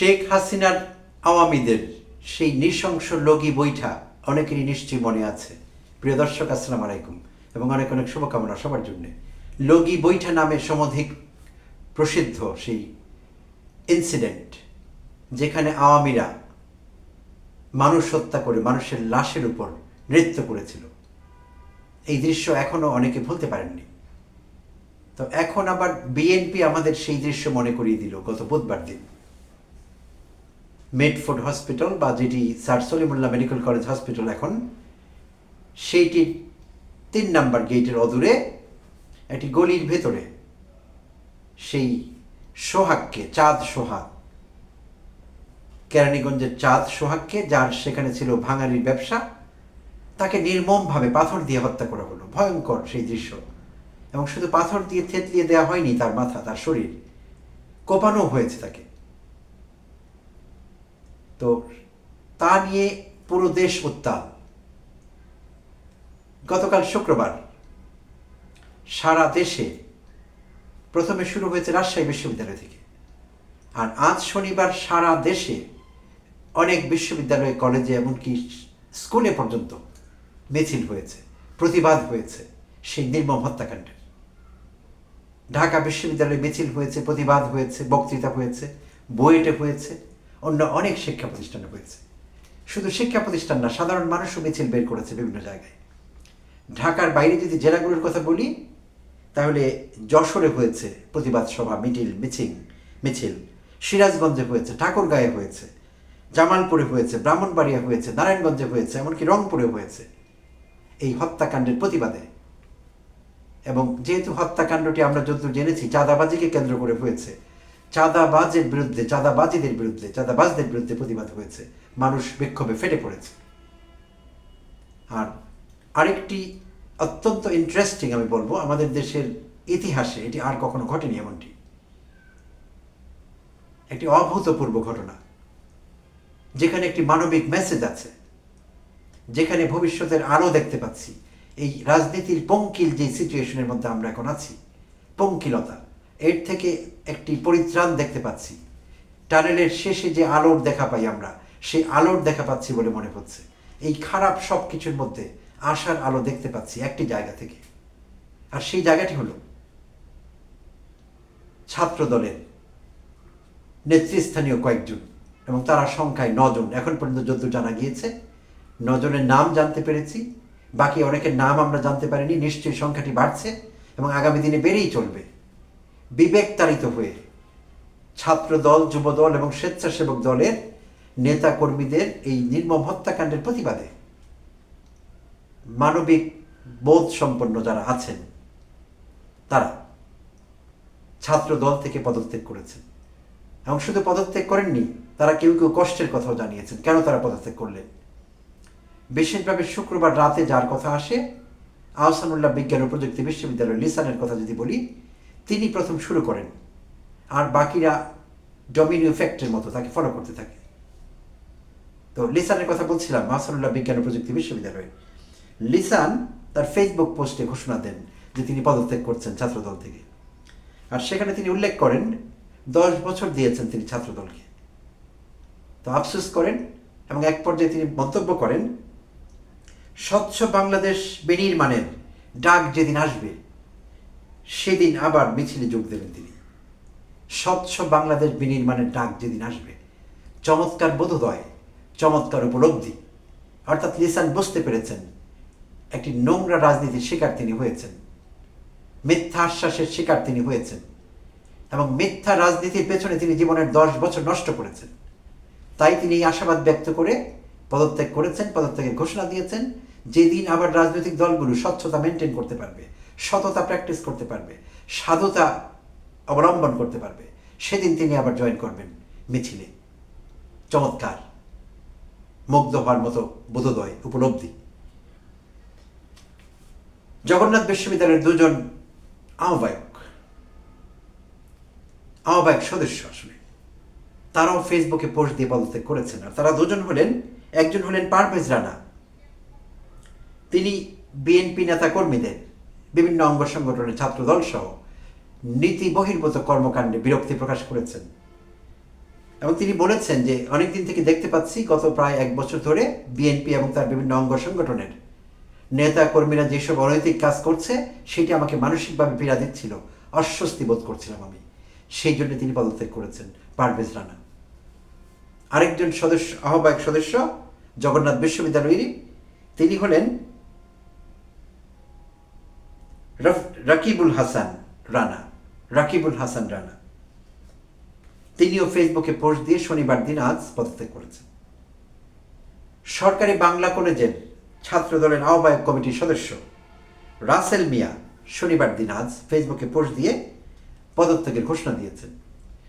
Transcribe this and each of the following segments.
শেখ হাসিনার আওয়ামীদের সেই নৃশংস লগি বৈঠা অনেকেরই নিশ্চয়ই মনে আছে। প্রিয় দর্শক, আসসালাম আলাইকুম এবং অনেক অনেক শুভকামনা সবার জন্য। লগি বৈঠা নামে সমধিক প্রসিদ্ধ সেই ইনসিডেন্ট যেখানে আওয়ামীরা মানুষ হত্যা করে মানুষের লাশের উপর নৃত্য করেছিল। এই দৃশ্য এখনও অনেকে ভুলতে পারেননি। তো এখন আবার বিএনপি আমাদের সেই দৃশ্য মনে করিয়ে দিল গত বুধবার দিন। মেডফোর্ড হসপিটাল বা যেটি sir Salimullah medical college hospital এখন, সেইটির তিন নাম্বার গেটের অদূরে একটি গলির ভেতরে, সেই সোহাগকে, চাঁদ সোহাগ, কেরানীগঞ্জের চাঁদ সোহাগকে, যার সেখানে ছিল ভাঙারির ব্যবসা, তাকে নির্মমভাবে পাথর দিয়ে হত্যা করা হলো। ভয়ঙ্কর সেই দৃশ্য। এবং শুধু পাথর দিয়ে থেতলিয়ে দেওয়া হয়নি, তার মাথা, তার শরীর কোপানো হয়েছে তাকে। তো তা নিয়ে পুরো দেশ উত্তাল। গতকাল শুক্রবার সারা দেশে প্রথমে শুরু হয়েছে রাজশাহী বিশ্ববিদ্যালয় থেকে। আর আজ শনিবার সারা দেশে অনেক বিশ্ববিদ্যালয়, কলেজে এমনকি স্কুলে পর্যন্ত মিছিল হয়েছে, প্রতিবাদ হয়েছে সেই নির্মম হত্যাকাণ্ডের। ঢাকা বিশ্ববিদ্যালয়ে মিছিল হয়েছে, প্রতিবাদ হয়েছে, বক্তৃতা হয়েছে, বুয়েটে হয়েছে অন্য অনেক শিক্ষা প্রতিষ্ঠানে হয়েছে। শুধু শিক্ষা প্রতিষ্ঠান না, সাধারণ মানুষও মিছিল বের করেছে বিভিন্ন জায়গায়। ঢাকার বাইরে যদি জেলাগুলোর কথা বলি, তাহলে যশোরে হয়েছে প্রতিবাদ সভা মিটিল মিছিল মিছিল। সিরাজগঞ্জে হয়েছে, ঠাকুরগাঁয়ে হয়েছে, জামালপুরে হয়েছে, ব্রাহ্মণবাড়িয়া হয়েছে, নারায়ণগঞ্জে হয়েছে, এমনকি রংপুরে হয়েছে এই হত্যাকাণ্ডের প্রতিবাদে। এবং যেহেতু হত্যাকাণ্ডটি আমরা যতদূর জেনেছি, চাঁদাবাজিকে কেন্দ্র করে হয়েছে চাঁদাবাজের বিরুদ্ধে, চাঁদাবাজিদের বিরুদ্ধে, চাঁদাবাজদের বিরুদ্ধে প্রতিবাদ হয়েছে। মানুষ বিক্ষোভে ফেটে পড়েছে। আর আরেকটি অত্যন্ত ইন্টারেস্টিং আমি বলব, আমাদের দেশের ইতিহাসে এটি আর কখনো ঘটেনি এমনটি। একটি অভূতপূর্ব ঘটনা, যেখানে একটি মানবিক মেসেজ আছে, যেখানে ভবিষ্যতের আলো দেখতে পাচ্ছি। এই রাজনীতির পঙ্কিল যে সিচুয়েশনের মধ্যে আমরা এখন আছি, পঙ্কিলতা। এর থেকে একটি পরিত্রাণ দেখতে পাচ্ছি। টানেলের শেষে যে আলোর দেখা পাই আমরা, সেই আলোর দেখা পাচ্ছি বলে মনে হচ্ছে। এই খারাপ সব কিছুর মধ্যে আশার আলো দেখতে পাচ্ছি একটি জায়গা থেকে। আর সেই জায়গাটি হলো ছাত্র দলের নেতৃস্থানীয় কয়েকজন এবং তারা সংখ্যায় নজন। এখন পর্যন্ত যদ্দূর জানা গিয়েছে, নজনের নাম জানতে পেরেছি। বাকি অনেকের নাম আমরা জানতে পারিনি, নিশ্চয়ই সংখ্যাটি বাড়ছে এবং আগামী দিনে বেড়েই চলবে। বিবেক তাড়িত হয়ে ছাত্র দল যুব দল এবং স্বেচ্ছাসেবক দলের নেতা কর্মীদের এই নির্মম হত্যাকাণ্ডের প্রতিবাদে মানবিক বোধ সম্পন্ন যারা আছেন, তারা ছাত্র দল থেকে পদত্যাগ করেছেন। এবং শুধু পদত্যাগ করেননি, তারা কেউ কেউ কষ্টের কথাও জানিয়েছেন, কেন তারা পদত্যাগ করলেন? বিশেষভাবে শুক্রবার রাতে যার কথা আসে, আহসানুল্লাহ বিজ্ঞান ও প্রযুক্তি বিশ্ববিদ্যালয় লিসানের কথা যদি বলি তিনি প্রথম শুরু করেন। আর বাকিরা ডমিনিও ইফেক্টের মতো তাকে ফলো করতে থাকে। তো লিসানের কথা বলছিলাম আহসানুল্লাহ বিজ্ঞান ও প্রযুক্তি বিশ্ববিদ্যালয়ে। লিসান তার ফেসবুক পোস্টে ঘোষণা দেন যে তিনি পদত্যাগ করছেন ছাত্রদল থেকে। আর সেখানে তিনি উল্লেখ করেন, দশ বছর দিয়েছেন তিনি ছাত্রদলকে। তো আফসোস করেন এবং এক পর্যায়ে তিনি মন্তব্য করেন, স্বচ্ছ বাংলাদেশ বিনির্মাণের ডাক যেদিন আসবে সেদিন আবার মিছিলে যোগ দেবেন তিনি। স্বচ্ছ বাংলাদেশ বিনির্মাণের ডাক যেদিন আসবে, চমৎকার বোধোদয়, চমৎকার উপলব্ধি, অর্থাৎ লিসান বুঝতে পেরেছেন, একটি নোংরা রাজনীতির শিকার তিনি হয়েছেন, মিথ্যা আশ্বাসের শিকার তিনি হয়েছেন, এবং মিথ্যা রাজনীতির পেছনে তিনি জীবনের দশ বছর নষ্ট করেছেন। তাই তিনি এই আশাবাদ ব্যক্ত করে পদত্যাগ করেছেন, পদত্যাগের ঘোষণা দিয়েছেন, যেদিন আবার রাজনৈতিক দলগুলো স্বচ্ছতা মেনটেন করতে পারবে সততা প্র্যাকটিস করতে পারবে, সাধুতা অবলম্বন করতে পারবে। সেদিন তিনি আবার জয়েন করবেন মিছিলে। চমৎকার। মুগ্ধ হওয়ার মতো বোধোদয়, উপলব্ধি। জগন্নাথ বিশ্ববিদ্যালয়ের দুজন আহ্বায়ক। আহ্বায়ক সদস্য আসলে। তারাও ফেসবুকে পোস্ট দিয়ে পদত্যাগ করেছেন। আর তারা দুজন হলেন, একজন হলেন পারভেজ রানা। তিনি বিএনপি নেতা কর্মীদের বিভিন্ন অঙ্গ সংগঠনের ছাত্রদল সহ নীতি বহির্ভূত কর্মকাণ্ডে বিরক্তি প্রকাশ করেছেন। এবং তিনি বলেছেন যে, অনেকদিন থেকে দেখতে পাচ্ছি গত প্রায় এক বছর ধরে বিএনপি এবং তার বিভিন্ন অঙ্গ সংগঠনের নেতা কর্মীরা যেসব অনৈতিক কাজ করছে, সেটি আমাকে মানসিকভাবে পীড়া দিচ্ছিল, অস্বস্তি বোধ করছিলাম আমি। সেই জন্য তিনি পদত্যাগ করেছেন, পারভেজ রানা। আরেকজন সদস্য, আহ্বায়ক সদস্য, জগন্নাথ বিশ্ববিদ্যালয়েরই, তিনি হলেন রাকিবুল হাসান রানা রাকিবুল হাসান রানা তিনিও ফেসবুকে পোস্ট দিয়ে শনিবার দিন আজ পদত্যাগ করেছেন। সরকারি বাংলা কলেজের ছাত্র দলের আহ্বায়ক কমিটির সদস্য রাসেল মিয়া শনিবার দিন আজ ফেসবুকে পোস্ট দিয়ে পদত্যাগের ঘোষণা দিয়েছেন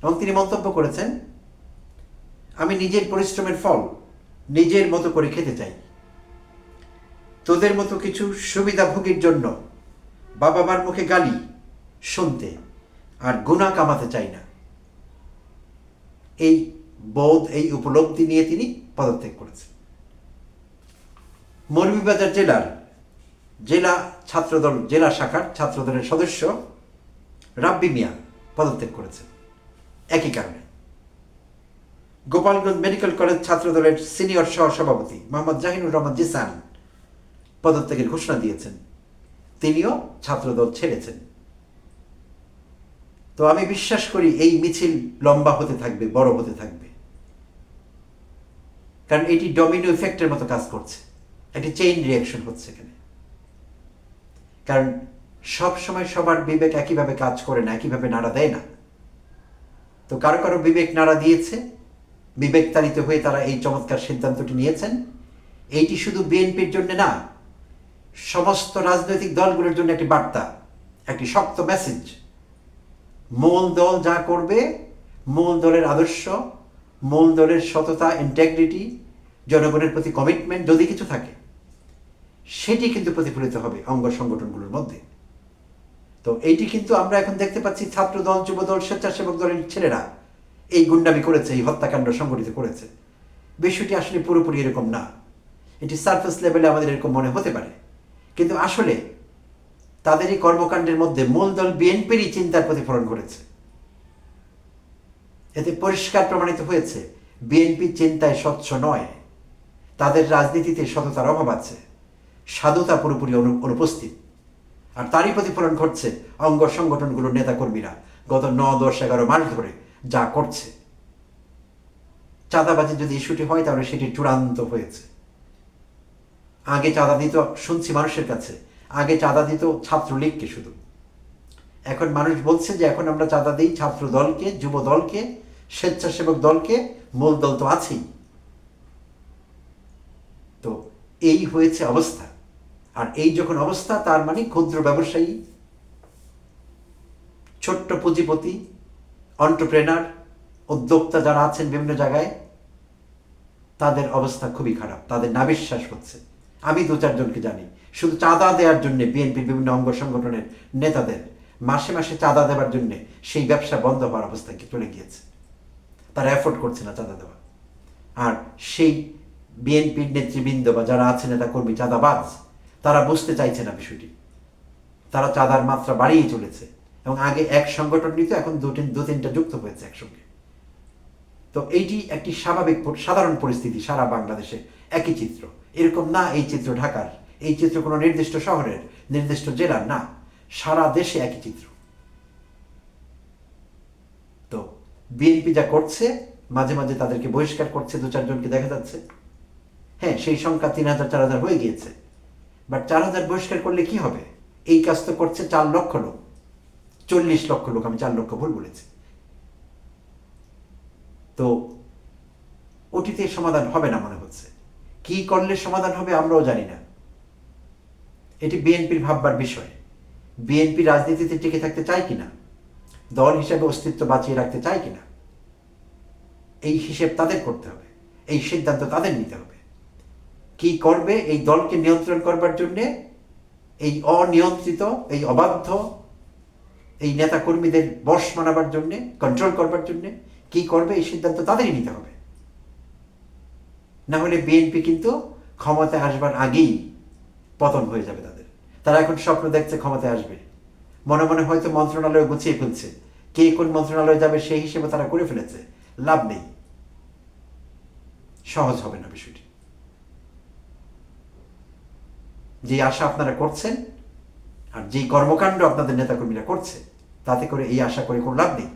এবং তিনি মন্তব্য করেছেন, আমি নিজের পরিশ্রমের ফল নিজের মতো করে খেতে চাই। তোদের মতো কিছু সুবিধাভোগীর জন্য বাবা মার মুখে গালি, শুনতে, আর গুণা কামাতে চাই না। এই বোধ, এই উপলব্ধি নিয়ে তিনি পদত্যাগ করেছেন। মৌলভীবাজার জেলার জেলা ছাত্রদল, জেলা শাখার ছাত্রদলের সদস্য রাব্বি মিয়া পদত্যাগ করেছেন। একই কারণে। গোপালগঞ্জ মেডিকেল কলেজ ছাত্রদলের সিনিয়র সহ সভাপতি মোহাম্মদ জাহিনুর রহমান জিসান পদত্যাগের ঘোষণা দিয়েছেন। তিনিও ছাত্রদল ছেড়েছেন। তো আমি বিশ্বাস করি এই মিছিল লম্বা হতে থাকবে, বড় হতে থাকবে। কারণ এটি ডমিনো ইফেক্টের মতো কাজ করছে। একটি চেইন রিয়াকশন হচ্ছে এখানে। কারণ সব সময় সবার বিবেক একইভাবে কাজ করে না, একইভাবে নাড়া দেয় না। তো কারও কারও বিবেক নাড়া দিয়েছে বিবেক তাড়িত হয়ে তারা এই চমৎকার সিদ্ধান্তটি নিয়েছেন। এইটি শুধু বিএনপির জন্য না সমস্ত রাজনৈতিক দলগুলোর জন্য একটি বার্তা, একটি শক্ত মেসেজ মূল দল যা করবে, মূল দলের আদর্শ, মূল দলের সততা ইন্টেগ্রিটি জনগণের প্রতি কমিটমেন্ট যদি কিছু থাকে, সেটি কিন্তু প্রতিফলিত হবে অঙ্গ সংগঠনগুলোর মধ্যে। তো এইটি কিন্তু আমরা এখন দেখতে পাচ্ছি ছাত্র দল, যুব দল, স্বেচ্ছাসেবক দলের ছেলেরা এই গুন্ডামি করেছে, এই হত্যাকাণ্ড সংগঠিত করেছে। বিষয়টি আসলে পুরোপুরি এরকম না। এটি সার্ফেস লেভেলে আমাদের এরকম মনে হতে পারে। কিন্তু আসলে তাদের এই কর্মকাণ্ডের মধ্যে মূল দল বিএনপিরই চিন্তার প্রতিফলন ঘটেছে। এতে পরিষ্কার প্রমাণিত হয়েছে, বিএনপি চিন্তায় স্বচ্ছ নয়, তাদের রাজনীতিতে সততার অভাব আছে, সাধুতা পুরোপুরি অনু- অনুপস্থিত। আর তারই প্রতিফলন ঘটছে অঙ্গ সংগঠনগুলোর নেতাকর্মীরা গত ন দশ, এগারো মাস ধরে যা করছে। চাঁদাবাজি যদি ইস্যুটি হয় তাহলে সেটি চূড়ান্ত হয়েছে। আগে চাঁদা দিত, শুনছি মানুষের কাছে। আগে চাঁদা দিত ছাত্রলীগকে শুধু। এখন মানুষ বলছে যে এখন আমরা চাঁদা দিই ছাত্র দলকে যুব দলকে স্বেচ্ছাসেবক দলকে, মূল দল তো আছেই। তো এই হয়েছে অবস্থা। আর এই যখন অবস্থা, তার মানে ক্ষুদ্র ব্যবসায়ী, ছোট্ট পুঁজিপতি অন্টারপ্রেনার উদ্যোক্তা যারা আছেন বিভিন্ন জায়গায়, তাদের অবস্থা খুবই খারাপ, তাদের নাবিশ্বাস হচ্ছে। আমি দু চারজনকে জানি। শুধু চাঁদা দেওয়ার জন্য বিএনপির বিভিন্ন অঙ্গ সংগঠনের নেতাদের মাসে মাসে চাঁদা দেওয়ার জন্য সেই ব্যবসা বন্ধ হওয়ার অবস্থায় চলে গিয়েছে? তারা অ্যাফোর্ড করছে না চাঁদা দেওয়া। আর সেই বিএনপির নেতৃবৃন্দ বা যারা আছে নেতা কর্মী, চাঁদাবাজ, তারা বুঝতে চাইছে না বিষয়টি। তারা চাঁদার মাত্রা বাড়িয়ে চলেছে এবং আগে এক সংগঠন নিত, এখন দু তিন দু তিনটা যুক্ত হয়েছে একসঙ্গে। তো এইটি একটি স্বাভাবিক সাধারণ পরিস্থিতি সারা বাংলাদেশে। একই চিত্র। এরকম না এই চিত্র ঢাকার। এই চিত্র কোনো নির্দিষ্ট শহরের, নির্দিষ্ট জেলার না। সারা দেশে একই চিত্র। তো বিএনপি যা করছে, মাঝে মাঝে তাদেরকে বহিষ্কার করছে, দু চারজনকে দেখা যাচ্ছে। হ্যাঁ সেই সংখ্যা তিন হাজার, চার হাজার হয়ে গিয়েছে। বাট চার হাজার বহিষ্কার করলে কি হবে? এই কাজ তো করছে চার লক্ষ লোক। চল্লিশ লক্ষ লোক, আমি চার লক্ষ ভুল বলেছি। তো ওটিতে সমাধান হবে না মনে হচ্ছে। কি করলে সমাধান হবে আমরাও জানি না। এটি বিএনপির ভাববার বিষয়। বিএনপি রাজনীতিতে টিকে থাকতে চায় কিনা? দল হিসেবে অস্তিত্ব বাঁচিয়ে রাখতে চায় কিনা? এই হিসেব তাদের করতে হবে। এই সিদ্ধান্ত তাদের নিতে হবে। কি করবে এই দলকে নিয়ন্ত্রণ করবার জন্যে? এই অনিয়ন্ত্রিত, এই অবাধ্য, এই নেতা কর্মীদের বশ মানাবার জন্যে কন্ট্রোল করবার জন্যে কি করবে এই সিদ্ধান্ত তাদেরই নিতে হবে। না হলে বিএনপি কিন্তু ক্ষমতায় আসবার আগেই পতন হয়ে যাবে তাদের। তারা এখন স্বপ্ন দেখছে ক্ষমতায় আসবে। মনে মনে হয়তো মন্ত্রণালয় গুছিয়ে ফেলছে। কে কোন মন্ত্রণালয়ে যাবে সেই হিসেবে তারা করে ফেলেছে। লাভ নেই। সহজ হবে না বিষয়টি। যে আশা আপনারা করছেন আর যে কর্মকাণ্ড আপনাদের নেতাকর্মীরা করছে, তাতে করে এই আশা করে কোনো লাভ নেই।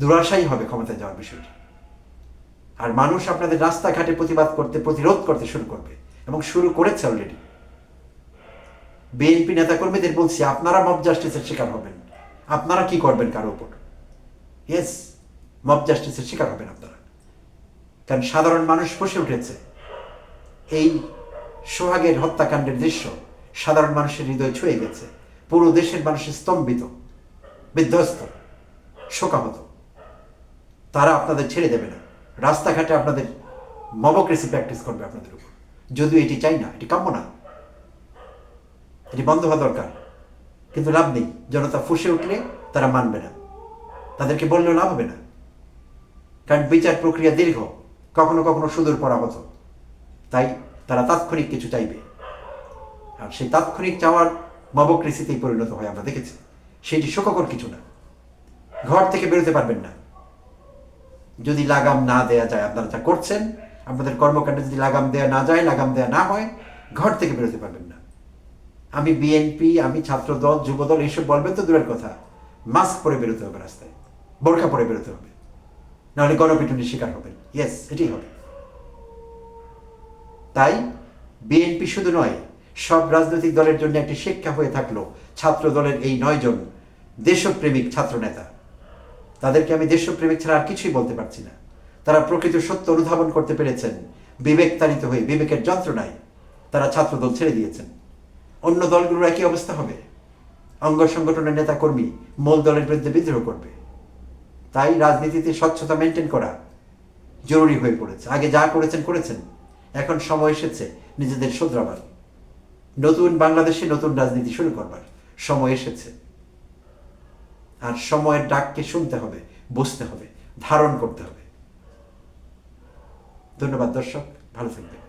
দুরাশাই হবে ক্ষমতায় যাওয়ার বিষয়টি। আর মানুষ আপনাদের রাস্তাঘাটে প্রতিবাদ করতে, প্রতিরোধ করতে শুরু করবে এবং শুরু করেছে অলরেডি বিএনপি নেতাকর্মীদের বলছি, আপনারা মব জাস্টিসের শিকার হবেন। আপনারা কি করবেন কারও উপর? ইয়েস মব জাস্টিসের শিকার হবেন আপনারা। কারণ সাধারণ মানুষ বসে উঠেছে। এই সোহাগের হত্যাকাণ্ডের দৃশ্য সাধারণ মানুষের হৃদয় ছুঁয়ে গেছে। পুরো দেশের মানুষ স্তম্ভিত, বিধ্বস্ত, শোকাহত। তারা আপনাদের ছেড়ে দেবে না। রাস্তাঘাটে আপনাদের মবক্রেসি প্র্যাকটিস করবে আপনাদের উপর। যদিও এটি চাই না, এটি কাম্য না। এটি বন্ধ হওয়া দরকার। কিন্তু লাভ নেই, জনতা ফুসে উঠলে তারা মানবে না। তাদেরকে বললেও লাভ হবে না। কারণ বিচার প্রক্রিয়া দীর্ঘ, কখনো কখনো সুদূর পড়া হতো তাই তারা তাৎক্ষণিক কিছু চাইবে। আর সেই তাৎক্ষণিক চাওয়ার মবক্রেসিতেই পরিণত হয়, আমরা দেখেছি। সেটি শোককর কিছু না। ঘর থেকে বেরোতে পারবেন না। যদি লাগাম না দেয়া যায়, আপনারা যা করছেন, আপনাদের কর্মকাণ্ডে যদি লাগাম দেয়া না যায়, লাগাম দেয়া না হয়, ঘর থেকে বেরোতে পারবেন না। আমি বিএনপি আমি ছাত্র দল যুব দল এইসব বলবেন তো দূরের কথা। মাস্ক পরে বেরোতে হবে রাস্তায়, বোরখা পরে বেরোতে হবে। নাহলে গণপিটুনির শিকার হবেন। ইয়েস এটাই হবে। তাই বিএনপি শুধু নয়, সব রাজনৈতিক দলের জন্য একটি শিক্ষা হয়ে থাকল ছাত্র দলের এই নয়জন দেশপ্রেমিক ছাত্র নেতা তাদেরকে আমি দেশপ্রেমিক ছাড়া আর কিছুই বলতে পারছি না। তারা প্রকৃত সত্য অনুধাবন করতে পেরেছেন। বিবেক তাড়িত হয়ে, বিবেকের যন্ত্রণায় তারা ছাত্রদল ছেড়ে দিয়েছেন। অন্য দলগুলোর একই অবস্থা হবে। অঙ্গ সংগঠনের নেতা কর্মী মূল দলের বিরুদ্ধে বিদ্রোহ করবে। তাই রাজনীতিতে স্বচ্ছতা মেনটেন করা জরুরি হয়ে পড়েছে। আগে যা করেছেন করেছেন। এখন সময় এসেছে নিজেদের শুধরাবার। নতুন বাংলাদেশে নতুন রাজনীতি শুরু করবার। সময় এসেছে। আর সময়ের ডাককে শুনতে হবে বুঝতে হবে ধারণ করতে হবে। ধন্যবাদ দর্শক ভালো থাকবেন।